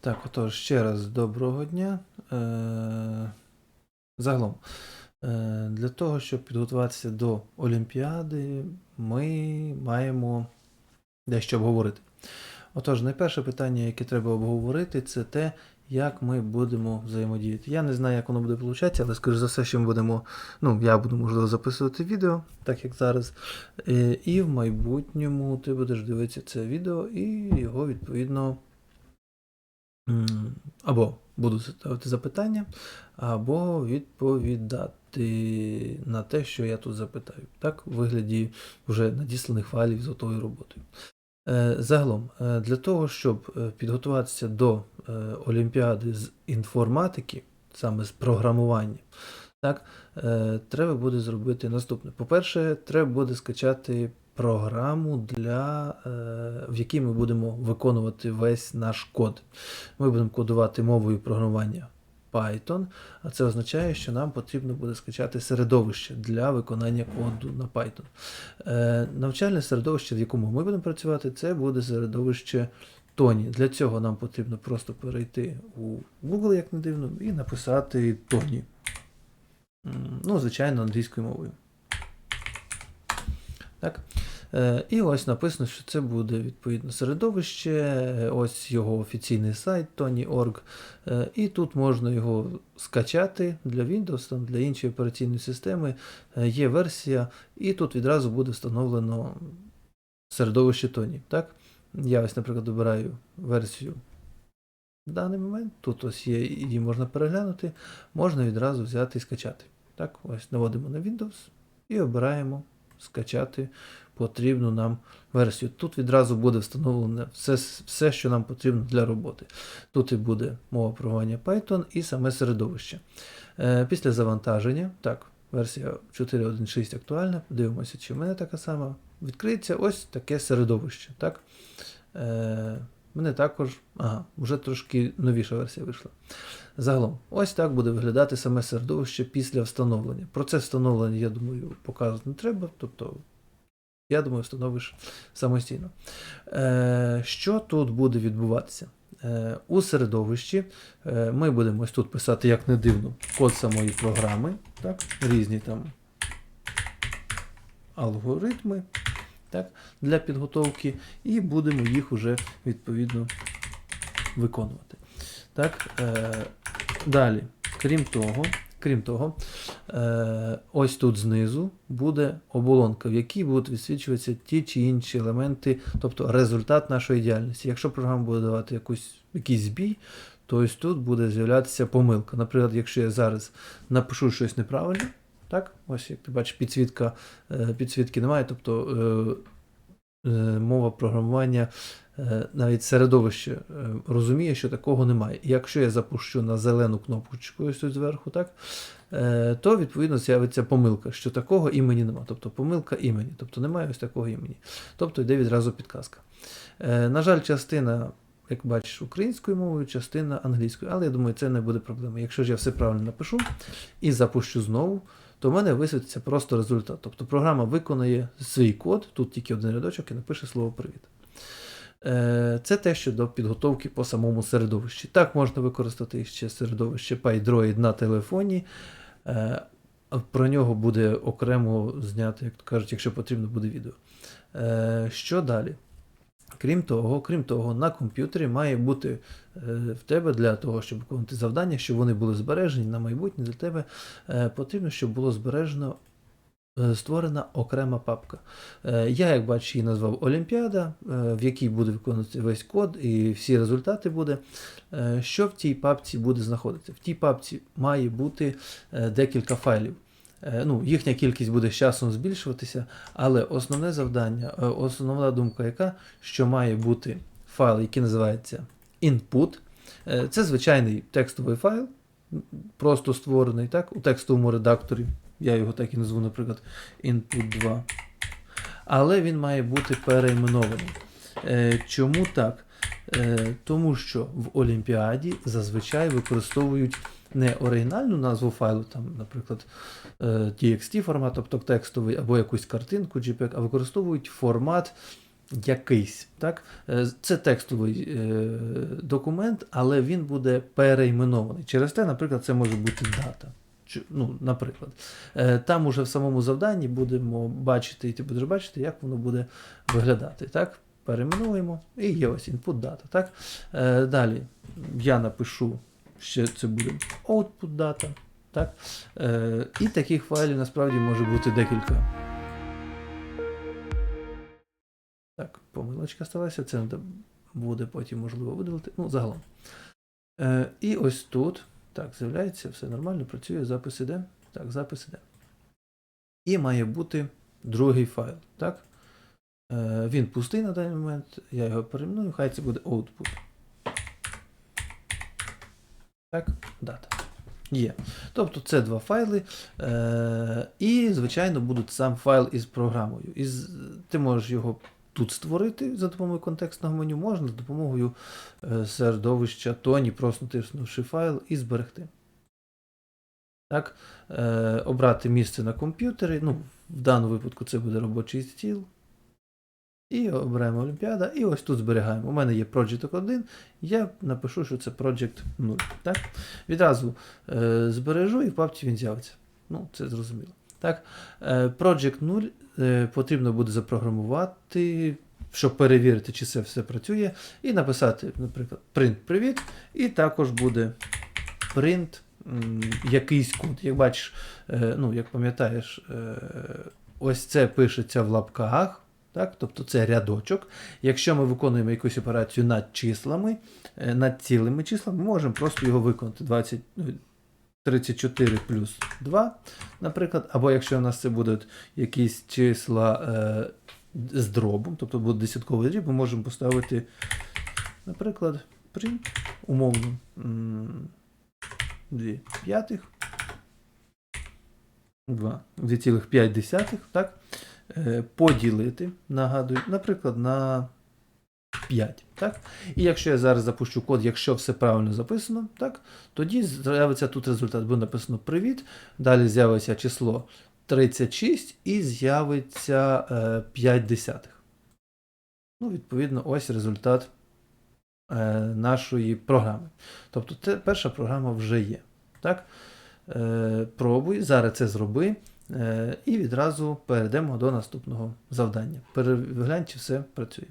Так, отож, ще раз доброго дня. Е, загалом, е, для того, щоб підготуватися до Олімпіади, ми маємо дещо обговорити. Отож, найперше питання, яке треба обговорити, це те, як ми будемо взаємодіяти. Я не знаю, як воно буде получатися, але скоріш за все, що ми будемо. Ну, я буду, можливо, записувати відео, так як зараз. Е, і в майбутньому ти будеш дивитися це відео і його відповідно. Або буду ставити запитання, або відповідати на те, що я тут запитаю. Так, у вигляді вже надісланих файлів з готовою роботою. Е, Загалом, е, для того, щоб е, підготуватися до Олімпіади з інформатики, саме з програмування, так, треба буде зробити наступне. По-перше, треба буде скачати програму, для, е, в якій ми будемо виконувати весь наш код. Ми будемо кодувати мовою програмування Python, а це означає, що нам потрібно буде скачати середовище для виконання коду на Python. Е, навчальне середовище, в якому ми будемо працювати, це буде середовище Тоні. Для цього нам потрібно просто перейти у Google, як не дивно, і написати Тоні. Ну, звичайно, англійською мовою. Так. Е, І ось написано, що це буде відповідно середовище, е, ось його офіційний сайт Tony.org. Е, І тут можна його скачати для Windows, там, для іншої операційної системи. Є версія, і тут відразу буде встановлено середовище Tony. Так? Я ось, наприклад, обираю версію в даний момент. Тут ось є, її можна переглянути, можна відразу взяти і скачати. Так, ось наводимо на Windows і обираємо скачати потрібну нам версію. Тут відразу буде встановлене все, все, що нам потрібно для роботи. Тут і буде мова програмування Python і саме середовище. Е, після завантаження, так, версія 4.1.6 актуальна, дивимося, чи в мене така сама. Відкриється ось таке середовище. Так? Мене також, ага, вже трошки новіша версія вийшла. Загалом, ось так буде виглядати саме середовище після встановлення. Процес встановлення, я думаю, показувати не треба. Тобто, я думаю, встановиш самостійно. Е, що тут буде відбуватися? Е, у середовищі е, ми будемо ось тут писати, як не дивно, код самої програми, так? різні там алгоритми так? для підготовки, і будемо їх уже відповідно виконувати. Так? Е, далі, крім того, крім того, е, ось тут знизу буде оболонка, в якій будуть висвічуватися ті чи інші елементи, тобто результат нашої діяльності. Якщо програма буде давати якусь, якийсь збій, то ось тут буде з'являтися помилка. Наприклад, якщо я зараз напишу щось неправильно, так, ось як ти бачиш, підсвітка, е, підсвітки немає, тобто е, е, мова програмування навіть середовище розуміє, що такого немає. Якщо я запущу на зелену кнопочку ось тут зверху, так, то відповідно з'явиться помилка, що такого імені немає. Тобто помилка імені, тобто немає ось такого імені. Тобто йде відразу підказка. На жаль, частина. Як бачиш, українською мовою, частина англійською, але я думаю, це не буде проблеми. Якщо ж я все правильно напишу і запущу знову, то в мене висвітиться просто результат. Тобто програма виконає свій код, тут тільки один рядочок і напише слово привіт. Е, Це те, що до підготовки по самому середовищі. Так можна використати ще середовище PyDroid на телефоні. Е, Про нього буде окремо зняти, як кажуть, якщо потрібно буде відео. Е, Що далі? Крім того, крім того, на комп'ютері має бути е, в тебе для того, щоб виконувати завдання, щоб вони були збережені на майбутнє для тебе, е, потрібно, щоб було збережено е, створена окрема папка. Я, як бачиш, її назвав Олімпіада, в якій буде виконувати весь код і всі результати буде. Що в тій папці буде знаходитися? В тій папці має бути декілька файлів. Е, Ну, їхня кількість буде з часом збільшуватися, але основне завдання, е, основна думка яка, що має бути файл, який називається input. Е, Це звичайний текстовий файл, просто створений так, у текстовому редакторі. Я його так і назву, наприклад, input 2. Але він має бути перейменований. Е, Чому так? Тому що в Олімпіаді зазвичай використовують не оригінальну назву файлу, там, наприклад, е, TXT формат, тобто текстовий, або якусь картинку JPEG, а використовують формат якийсь. Так? Е, Це текстовий е, документ, але він буде перейменований. Через те, наприклад, це може бути дата. Ну, наприклад, там уже в самому завданні будемо бачити, і ти будеш бачити, як воно буде виглядати. Так? Перейменуємо, і є ось input data. Так? Далі я напишу, що це буде output data. Так? Е, І таких файлів насправді може бути декілька. Так, помилочка сталася, це буде потім можливо видалити. Ну, загалом. Е, і ось тут. Так, з'являється, все нормально, працює, запис іде. Так, запис іде. І має бути другий файл. Так? Е, він пустий на даний момент. Я його перейменую, хай це буде output. Так, дата. Є. Тобто це два файли. Е, і, звичайно, будуть сам файл із програмою. Із, ти можеш його тут створити за допомогою контекстного меню, можна з допомогою е, середовища Тоні, просто натиснувши файл і зберегти. Так, е, обрати місце на комп'ютері. Ну, в даному випадку це буде робочий стіл. І обираємо Олімпіада, і ось тут зберігаємо. У мене є Project 1, я напишу, що це Project 0. Так? Відразу е, збережу і в папці він з'явиться. Ну, це зрозуміло. Так? Е, Project 0 е, потрібно буде запрограмувати, щоб перевірити, чи це все працює, і написати, наприклад, print привіт, і також буде print якийсь код. Як бачиш, е, ну, як пам'ятаєш, е, ось це пишеться в лапках. Так? Тобто це рядочок. Якщо ми виконуємо якусь операцію над числами, е, над цілими числами, ми можемо просто його виконати 20, ну, 34 плюс 2, наприклад. Або якщо у нас це будуть якісь числа е, з дробом, тобто буде десятковий дріб, ми можемо поставити, наприклад, print, умовно, 2 п'ятих, 2, 2,5, так? Е, поділити, нагадую, наприклад, на 5. Так? І якщо я зараз запущу код, якщо все правильно записано, так, тоді з'явиться тут результат. Буде написано привіт. Далі з'явиться число 36 і з'явиться е, 5 десятих. Ну, відповідно, ось результат е, нашої програми. Тобто, це перша програма вже є. Так? Е, пробуй, зараз це зроби. Е, І відразу перейдемо до наступного завдання. Переглянь, чи все працює.